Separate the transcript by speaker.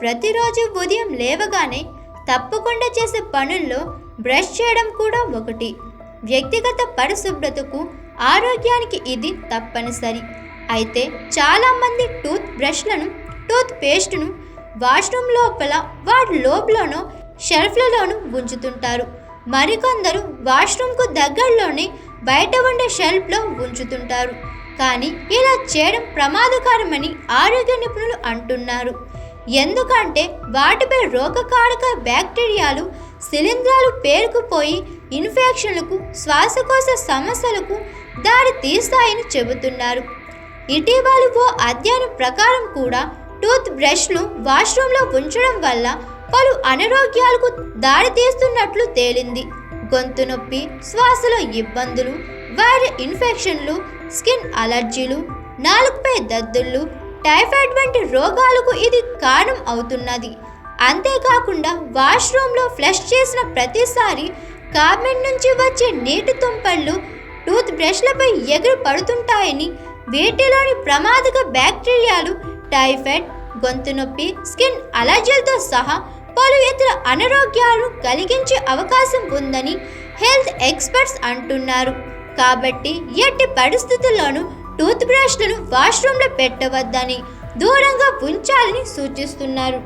Speaker 1: ప్రతిరోజు ఉదయం లేవగానే తప్పకుండా చేసే పనుల్లో బ్రష్ చేయడం కూడా ఒకటి. వ్యక్తిగత పరిశుభ్రతకు ఆరోగ్యానికి ఇది తప్పనిసరి. అయితే చాలామంది టూత్ బ్రష్లను టూత్ పేస్ట్ను వాష్రూమ్ లోపల వాటి లోపలనో షెల్ఫ్లలోనూ ఉంచుతుంటారు. మరికొందరు వాష్రూమ్కు దగ్గరలోనే బయట ఉండే షెల్ఫ్లో ఉంచుతుంటారు. కానీ ఇలా చేయడం ప్రమాదకరమని ఆరోగ్య నిపుణులు అంటున్నారు. ఎందుకంటే వాటిపై రోగకారక బ్యాక్టీరియాలు శిలీంధ్రాలు పేరుకుపోయి ఇన్ఫెక్షన్లకు శ్వాసకోశ సమస్యలకు దారి తీస్తాయని చెబుతున్నారు. ఇటీవల ఓ అధ్యయనం ప్రకారం కూడా టూత్ బ్రష్లు వాష్రూమ్లో ఉంచడం వల్ల పలు అనారోగ్యాలకు దారితీస్తున్నట్లు తేలింది. గొంతు నొప్పి శ్వాసలో ఇబ్బందులు వైరల్ ఇన్ఫెక్షన్లు స్కిన్ అలర్జీలు నాలుగుపై దద్దుళ్ళు టైఫాయిడ్ వంటి రోగాలకు ఇది కారణం అవుతున్నది. అంతేకాకుండా వాష్రూమ్లో ఫ్లష్ చేసిన ప్రతిసారి కార్బెట్ నుంచి వచ్చే నీటి తుంపళ్ళు టూత్ బ్రష్లపై ఎగురు పడుతుంటాయని వీటిలోని ప్రమాదక బ్యాక్టీరియాలు టైఫాయిడ్ గొంతు నొప్పి స్కిన్ అలర్జీలతో సహా పలు ఇతర అనారోగ్యాలను కలిగించే అవకాశం ఉందని హెల్త్ ఎక్స్పర్ట్స్ అంటున్నారు. కాబట్టి ఎట్టి పరిస్థితుల్లోనూ టూత్ బ్రష్లను వాష్రూమ్లో పెట్టవద్దని దూరంగా ఉంచాలని సూచిస్తున్నారు.